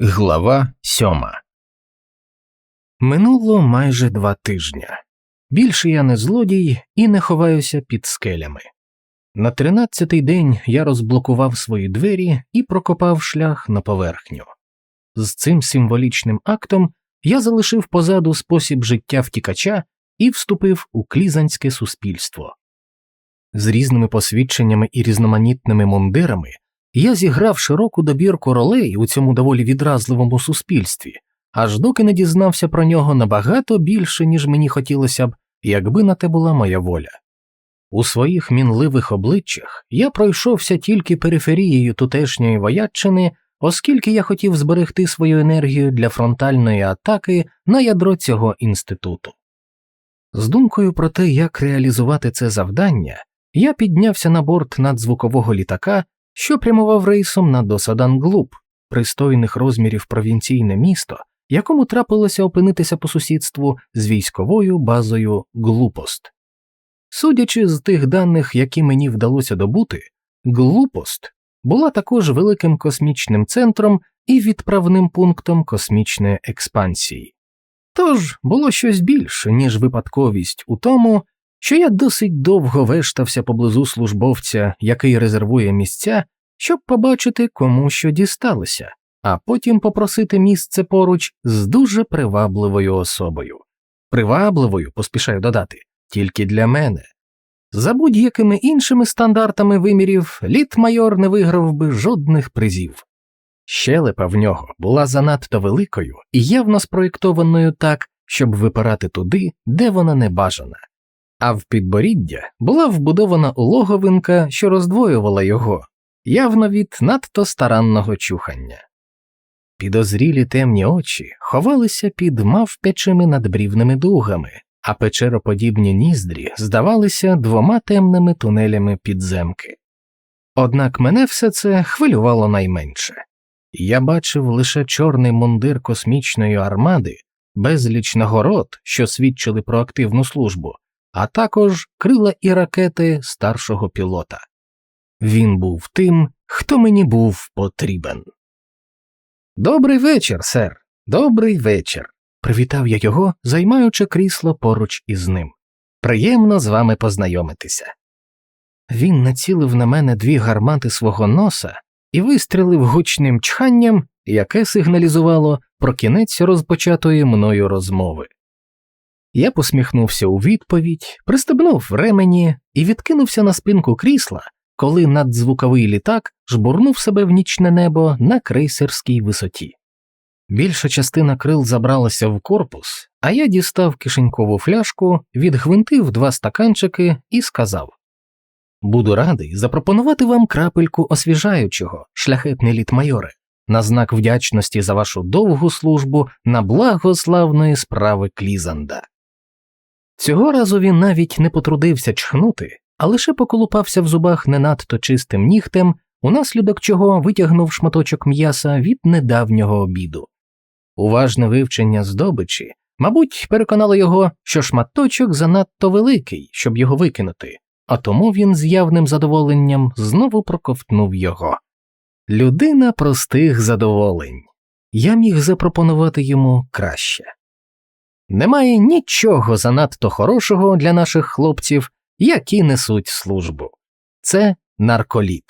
Глава сьома Минуло майже два тижня. Більше я не злодій і не ховаюся під скелями. На тринадцятий день я розблокував свої двері і прокопав шлях на поверхню. З цим символічним актом я залишив позаду спосіб життя втікача і вступив у клізанське суспільство. З різними посвідченнями і різноманітними мундирами я зіграв широку добірку ролей у цьому доволі відразливому суспільстві, аж доки не дізнався про нього набагато більше, ніж мені хотілося б, якби на те була моя воля. У своїх мінливих обличчях я пройшовся тільки периферією тутешньої вояччини, оскільки я хотів зберегти свою енергію для фронтальної атаки на ядро цього інституту. З думкою про те, як реалізувати це завдання, я піднявся на борт надзвукового літака що прямував рейсом на Досаданглуб, пристойних розмірів провінційне місто, якому трапилося опинитися по сусідству з військовою базою Глупост. Судячи з тих даних, які мені вдалося добути, Глупост була також великим космічним центром і відправним пунктом космічної експансії. Тож було щось більше, ніж випадковість у тому, що я досить довго вештався поблизу службовця, який резервує місця, щоб побачити, кому що дісталося, а потім попросити місце поруч з дуже привабливою особою. Привабливою, поспішаю додати, тільки для мене. За будь-якими іншими стандартами вимірів літ майор не виграв би жодних призів. Щелепа в нього була занадто великою і явно спроєктованою так, щоб випирати туди, де вона не бажана а в підборіддя була вбудована улоговинка, що роздвоювала його, явно від надто старанного чухання. Підозрілі темні очі ховалися під мавпячими надбрівними дугами, а печероподібні ніздрі здавалися двома темними тунелями підземки. Однак мене все це хвилювало найменше я бачив лише чорний мундир космічної армади, безліч нагород, що свідчили про активну службу, а також крила і ракети старшого пілота. Він був тим, хто мені був потрібен. Добрий вечір, сер. Добрий вечір. Привітав я його, займаючи крісло поруч із ним. Приємно з вами познайомитися. Він націлив на мене дві гармати свого носа і вистрілив гучним чханням, яке сигналізувало про кінець розпочатої мною розмови. Я посміхнувся у відповідь, пристебнув ремені і відкинувся на спинку крісла, коли надзвуковий літак жбурнув себе в нічне небо на крейсерській висоті. Більша частина крил забралася в корпус, а я дістав кишенькову фляжку, відгвинтив два стаканчики і сказав Буду радий запропонувати вам крапельку освіжаючого, шляхетний літ майоре, на знак вдячності за вашу довгу службу на благо славної справи Клізанда. Цього разу він навіть не потрудився чхнути, а лише поколупався в зубах не надто чистим нігтем, унаслідок чого витягнув шматочок м'яса від недавнього обіду. Уважне вивчення здобичі, мабуть, переконало його, що шматочок занадто великий, щоб його викинути, а тому він з явним задоволенням знову проковтнув його. Людина простих задоволень. Я міг запропонувати йому краще. Немає нічого занадто хорошого для наших хлопців, які несуть службу. Це нарколіт.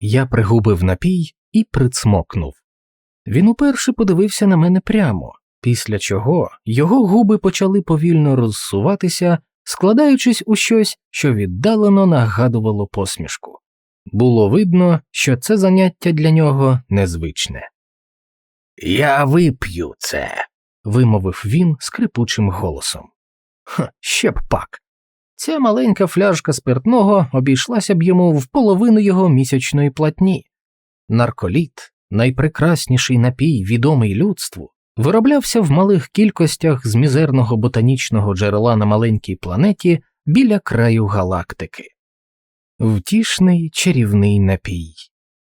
Я пригубив напій і прицмокнув. Він уперше подивився на мене прямо, після чого його губи почали повільно розсуватися, складаючись у щось, що віддалено нагадувало посмішку. Було видно, що це заняття для нього незвичне. Я вип'ю це вимовив він скрипучим голосом. Ха, ще б пак. Ця маленька фляжка спиртного обійшлася б йому в половину його місячної платні. Нарколіт, найпрекрасніший напій, відомий людству, вироблявся в малих кількостях з мізерного ботанічного джерела на маленькій планеті біля краю галактики. Втішний чарівний напій,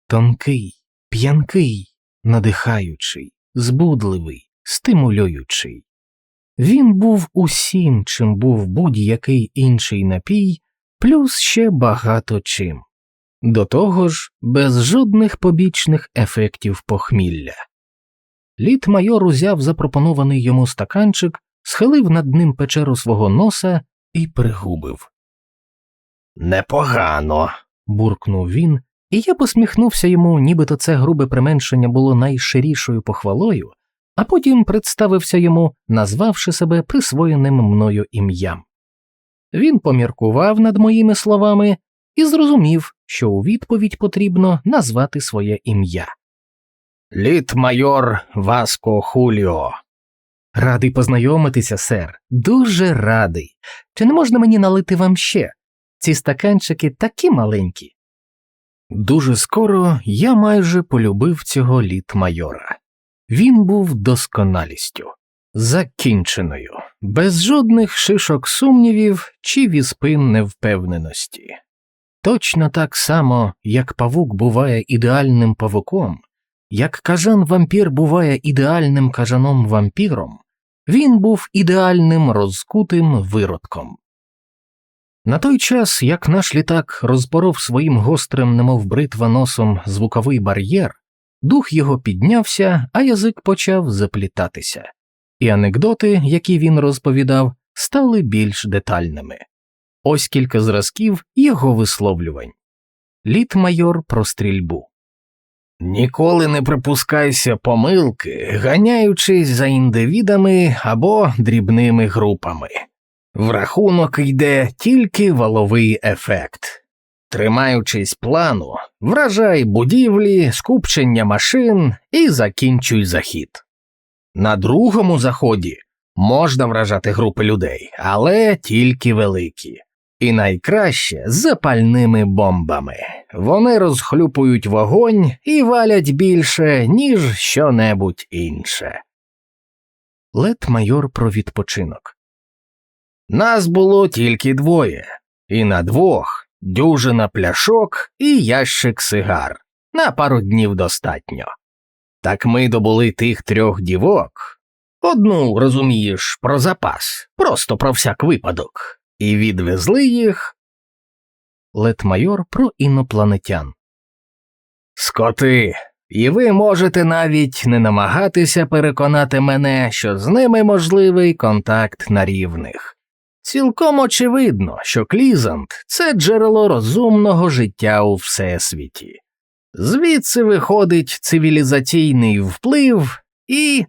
тонкий, п'янкий, надихаючий, збудливий, стимулюючий. Він був усім, чим був будь-який інший напій, плюс ще багато чим, до того ж, без жодних побічних ефектів похмілля. літ майор узяв запропонований йому стаканчик, схилив над ним печеру свого носа і пригубив. Непогано. буркнув він, і я посміхнувся йому, нібито це грубе применшення було найширішою похвалою, а потім представився йому, назвавши себе присвоєним мною ім'ям. Він поміркував над моїми словами і зрозумів, що у відповідь потрібно назвати своє ім'я. Літ майор Васко Хуліо. Радий познайомитися, сер, дуже радий. Чи не можна мені налити вам ще? Ці стаканчики такі маленькі. Дуже скоро я майже полюбив цього літ майора. Він був досконалістю, закінченою, без жодних шишок сумнівів чи віспин невпевненості. Точно так само, як павук буває ідеальним павуком, як кажан вампір буває ідеальним кажаном вампіром, він був ідеальним розкутим виродком. На той час, як наш літак розпоров своїм гострим, немов бритва носом звуковий бар'єр, дух його піднявся, а язик почав заплітатися, і анекдоти, які він розповідав, стали більш детальними. Ось кілька зразків його висловлювань. Літ майор про стрільбу. Ніколи не припускайся помилки, ганяючись за індивідами або дрібними групами. В рахунок йде тільки валовий ефект. Тримаючись плану, вражай будівлі, скупчення машин і закінчуй захід. На другому заході можна вражати групи людей, але тільки великі. І найкраще запальними бомбами. Вони розхлюпують вогонь і валять більше, ніж що-небудь інше. Лет майор про відпочинок. Нас було тільки двоє, і на двох дюжина пляшок і ящик сигар. На пару днів достатньо. Так ми добули тих трьох дівок. Одну, розумієш, про запас, просто про всяк випадок, і відвезли їх. Лет майор про інопланетян. Скоти, і ви можете навіть не намагатися переконати мене, що з ними можливий контакт на рівних. Цілком очевидно, що Клізант це джерело розумного життя у всесвіті. Звідси виходить цивілізаційний вплив і.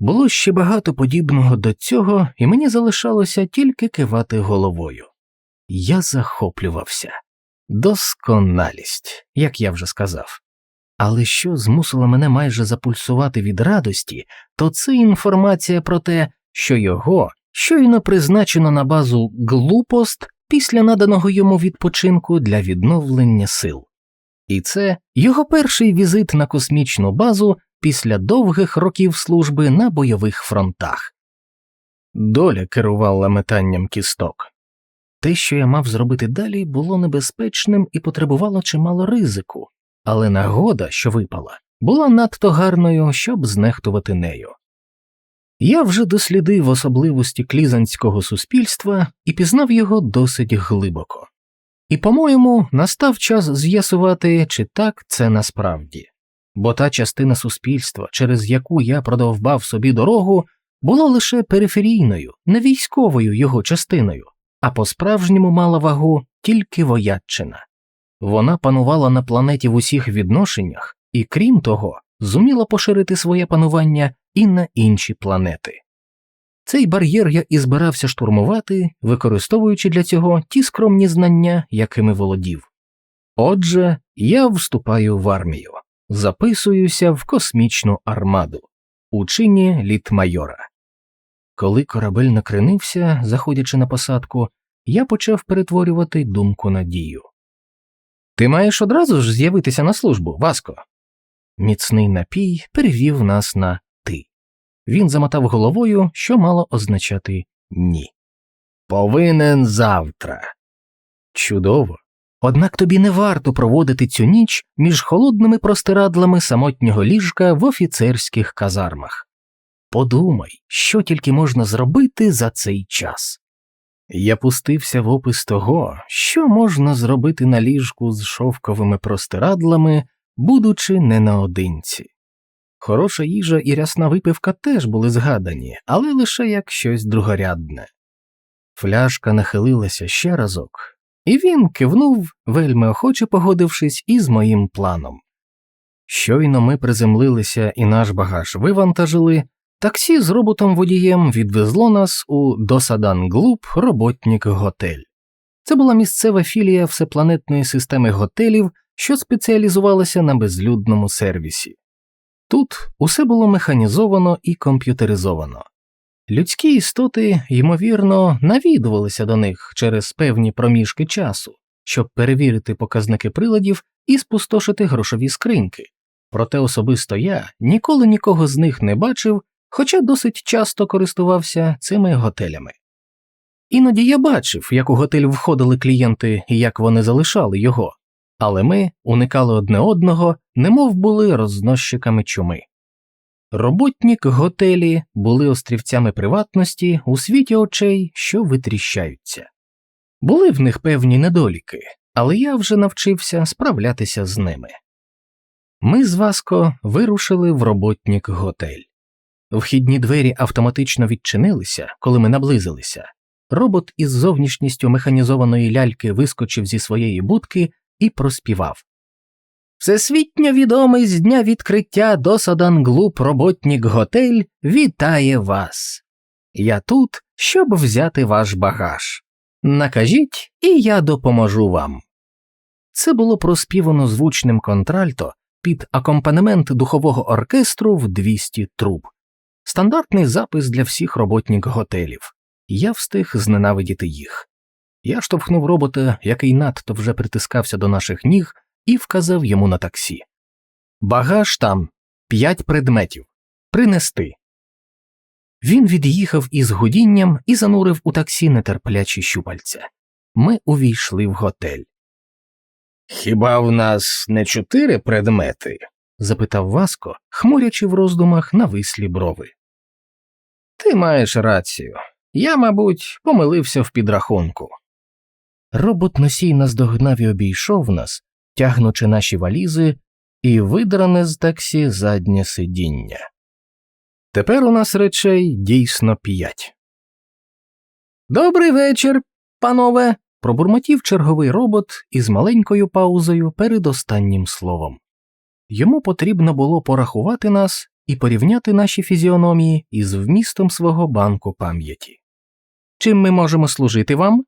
Було ще багато подібного до цього, і мені залишалося тільки кивати головою. Я захоплювався. Досконалість, як я вже сказав. Але що змусило мене майже запульсувати від радості, то це інформація про те, що його щойно призначено на базу глупост після наданого йому відпочинку для відновлення сил. І це його перший візит на космічну базу після довгих років служби на бойових фронтах. Доля керувала метанням кісток. Те, що я мав зробити далі, було небезпечним і потребувало чимало ризику, але нагода, що випала, була надто гарною, щоб знехтувати нею. Я вже дослідив особливості клізанського суспільства і пізнав його досить глибоко. І, по-моєму, настав час з'ясувати, чи так це насправді, бо та частина суспільства, через яку я продовбав собі дорогу, була лише периферійною, не військовою його частиною, а по справжньому мала вагу тільки вояччина. Вона панувала на планеті в усіх відношеннях і, крім того, зуміла поширити своє панування і на інші планети. Цей бар'єр я і збирався штурмувати, використовуючи для цього ті скромні знання, якими володів. Отже, я вступаю в армію, записуюся в космічну армаду у чині літмайора. Коли корабель накренився, заходячи на посадку, я почав перетворювати думку на дію. Ти маєш одразу ж з'явитися на службу, Васко. Міцний напій перевів нас на. Він замотав головою, що мало означати ні. Повинен завтра. Чудово. Однак тобі не варто проводити цю ніч між холодними простирадлами самотнього ліжка в офіцерських казармах. Подумай, що тільки можна зробити за цей час. Я пустився в опис того, що можна зробити на ліжку з шовковими простирадлами, будучи не наодинці. Хороша їжа і рясна випивка теж були згадані, але лише як щось другорядне. Фляжка нахилилася ще разок, і він кивнув, вельми охоче погодившись із моїм планом. Щойно ми приземлилися і наш багаж вивантажили, таксі з роботом водієм відвезло нас у Досадан Глуб роботнік готель. Це була місцева філія всепланетної системи готелів, що спеціалізувалася на безлюдному сервісі. Тут усе було механізовано і комп'ютеризовано. Людські істоти, ймовірно, навідувалися до них через певні проміжки часу, щоб перевірити показники приладів і спустошити грошові скриньки. Проте особисто я ніколи нікого з них не бачив, хоча досить часто користувався цими готелями. Іноді я бачив, як у готель входили клієнти і як вони залишали його, але ми уникали одне одного, немов були розносчиками чуми. Роботнік готелі були острівцями приватності у світі очей, що витріщаються. Були в них певні недоліки, але я вже навчився справлятися з ними. Ми з Васко вирушили в роботнік готель. Вхідні двері автоматично відчинилися, коли ми наблизилися. Робот із зовнішністю механізованої ляльки вискочив зі своєї будки і проспівав. Всесвітньо відомий з дня відкриття Досаданглуп роботнік готель вітає вас. Я тут, щоб взяти ваш багаж. Накажіть, і я допоможу вам. Це було проспівано звучним контральто під акомпанемент духового оркестру в 200 труб. Стандартний запис для всіх роботнік готелів. Я встиг зненавидіти їх. Я штовхнув робота, який надто вже притискався до наших ніг, і вказав йому на таксі. Багаж там п'ять предметів. Принести. Він від'їхав із гудінням і занурив у таксі нетерплячі щупальця. Ми увійшли в готель. Хіба в нас не чотири предмети? запитав Васко, хмурячи в роздумах навислі брови. Ти маєш рацію. Я, мабуть, помилився в підрахунку. Робот носій наздогнав і обійшов нас, тягнучи наші валізи, і видране з таксі заднє сидіння. Тепер у нас речей дійсно п'ять. Добрий вечір, панове. пробурмотів черговий робот із маленькою паузою перед останнім словом. Йому потрібно було порахувати нас і порівняти наші фізіономії із вмістом свого банку пам'яті. Чим ми можемо служити вам?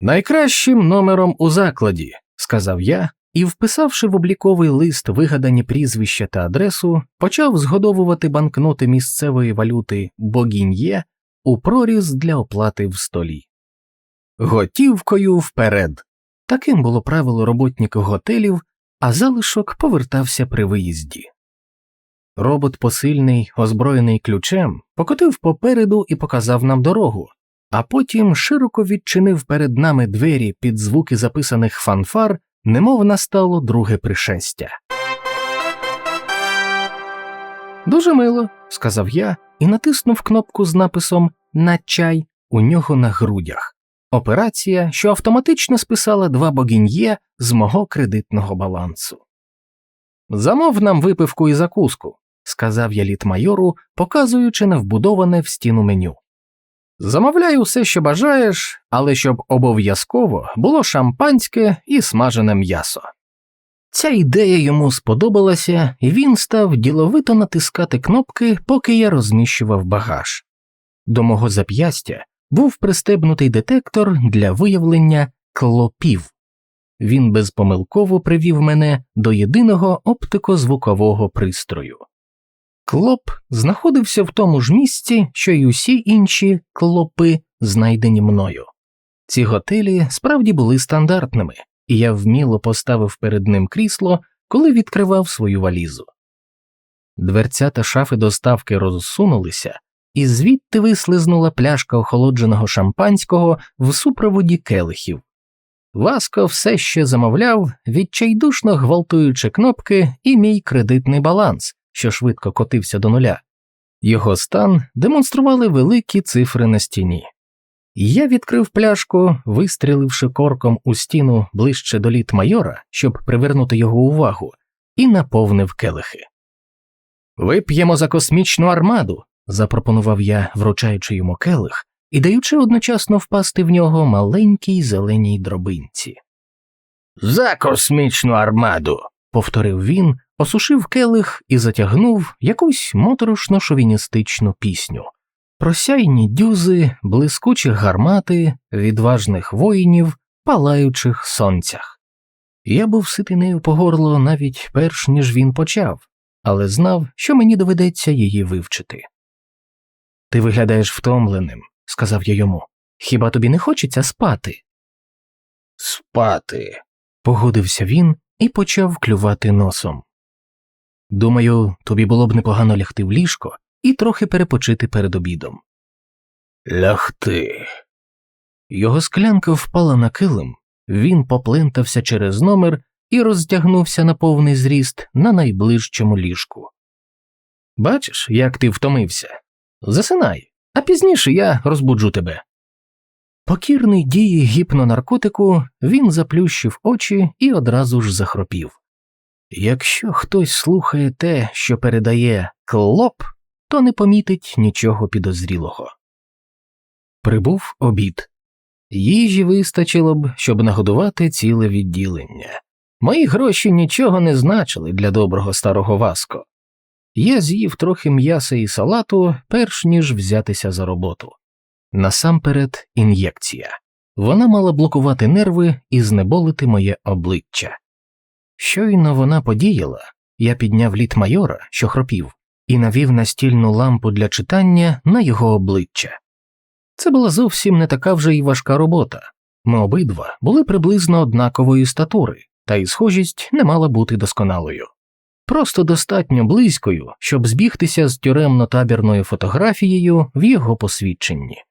Найкращим номером у закладі, сказав я і, вписавши в обліковий лист вигадані прізвища та адресу, почав згодовувати банкноти місцевої валюти богін'є у проріз для оплати в столі. Готівкою вперед. Таким було правило роботників готелів, а залишок повертався при виїзді. Робот посильний, озброєний ключем, покотив попереду і показав нам дорогу, а потім широко відчинив перед нами двері під звуки записаних фанфар, немов настало друге пришестя. Дуже мило, сказав я і натиснув кнопку з написом на чай у нього на грудях. Операція, що автоматично списала два богін'є з мого кредитного балансу. Замов нам випивку і закуску, сказав я літмайору, показуючи на вбудоване в стіну меню. Замовляй усе, що бажаєш, але щоб обов'язково було шампанське і смажене м'ясо. Ця ідея йому сподобалася, і він став діловито натискати кнопки, поки я розміщував багаж. До мого зап'ястя був пристебнутий детектор для виявлення клопів. Він безпомилково привів мене до єдиного оптико-звукового пристрою. Клоп знаходився в тому ж місці, що й усі інші клопи, знайдені мною. Ці готелі справді були стандартними, і я вміло поставив перед ним крісло, коли відкривав свою валізу. Дверця та шафи доставки розсунулися, і звідти вислизнула пляшка охолодженого шампанського в супроводі келихів. Васко все ще замовляв, відчайдушно гвалтуючи кнопки і мій кредитний баланс, що швидко котився до нуля. Його стан демонстрували великі цифри на стіні. Я відкрив пляшку, вистріливши корком у стіну ближче до літ майора, щоб привернути його увагу, і наповнив келихи. Вип'ємо за космічну армаду, запропонував я, вручаючи йому келих і даючи одночасно впасти в нього маленькій зеленій дробинці. За космічну армаду. Повторив він, осушив келих і затягнув якусь моторошно шовіністичну пісню. Про сяйні дюзи, блискучі гармати, відважних воїнів, палаючих сонцях. Я був ситий нею по горло навіть перш ніж він почав, але знав, що мені доведеться її вивчити. Ти виглядаєш втомленим, сказав я йому. Хіба тобі не хочеться спати? Спати. Погодився він і почав клювати носом. Думаю, тобі було б непогано лягти в ліжко і трохи перепочити перед обідом. Лягти. Його склянка впала на килим, він поплентався через номер і роздягнувся на повний зріст на найближчому ліжку. Бачиш, як ти втомився? Засинай, а пізніше я розбуджу тебе. Покірний дії гіпнонаркотику, він заплющив очі і одразу ж захропів. Якщо хтось слухає те, що передає клоп, то не помітить нічого підозрілого. Прибув обід. Їжі вистачило б, щоб нагодувати ціле відділення. Мої гроші нічого не значили для доброго старого Васко. Я з'їв трохи м'яса і салату, перш ніж взятися за роботу. Насамперед, ін'єкція. Вона мала блокувати нерви і знеболити моє обличчя. Щойно вона подіяла, я підняв літ майора, що хропів, і навів настільну лампу для читання на його обличчя. Це була зовсім не така вже й важка робота. Ми обидва були приблизно однакової статури, та й схожість не мала бути досконалою. Просто достатньо близькою, щоб збігтися з тюремно-табірною фотографією в його посвідченні.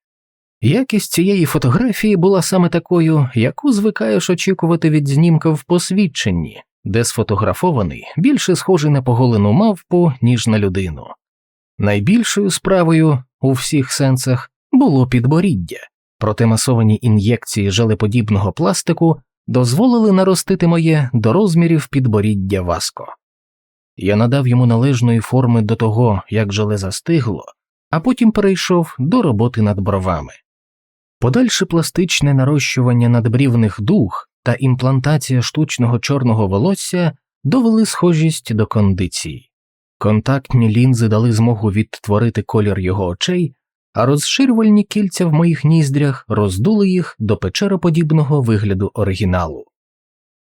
Якість цієї фотографії була саме такою, яку звикаєш очікувати від знімка в посвідченні, де сфотографований більше схожий на поголену мавпу, ніж на людину. Найбільшою справою у всіх сенсах було підборіддя, проте масовані ін'єкції желеподібного пластику дозволили наростити моє до розмірів підборіддя васко. Я надав йому належної форми до того, як желе застигло, а потім перейшов до роботи над бровами. Подальше пластичне нарощування надбрівних дуг та імплантація штучного чорного волосся довели схожість до кондиції. Контактні лінзи дали змогу відтворити колір його очей, а розширювальні кільця в моїх ніздрях роздули їх до печероподібного вигляду оригіналу.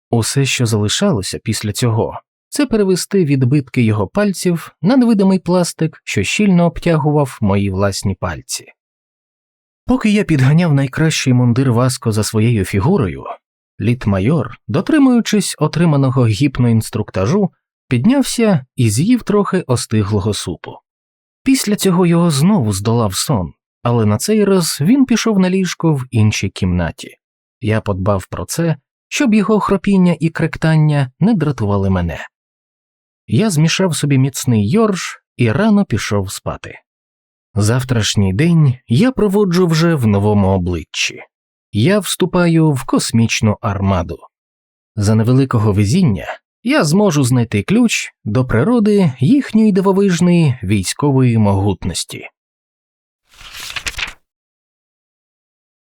Усе, що залишалося після цього, це перевести відбитки його пальців на невидимий пластик, що щільно обтягував мої власні пальці. Поки я підганяв найкращий мундир Васко за своєю фігурою, літ-майор, дотримуючись отриманого гіпноінструктажу, піднявся і з'їв трохи остиглого супу. Після цього його знову здолав сон, але на цей раз він пішов на ліжко в іншій кімнаті. Я подбав про це, щоб його хропіння і кректання не дратували мене. Я змішав собі міцний йорш і рано пішов спати. Завтрашній день я проводжу вже в новому обличчі. Я вступаю в космічну армаду. За невеликого везіння я зможу знайти ключ до природи їхньої дивовижної військової могутності.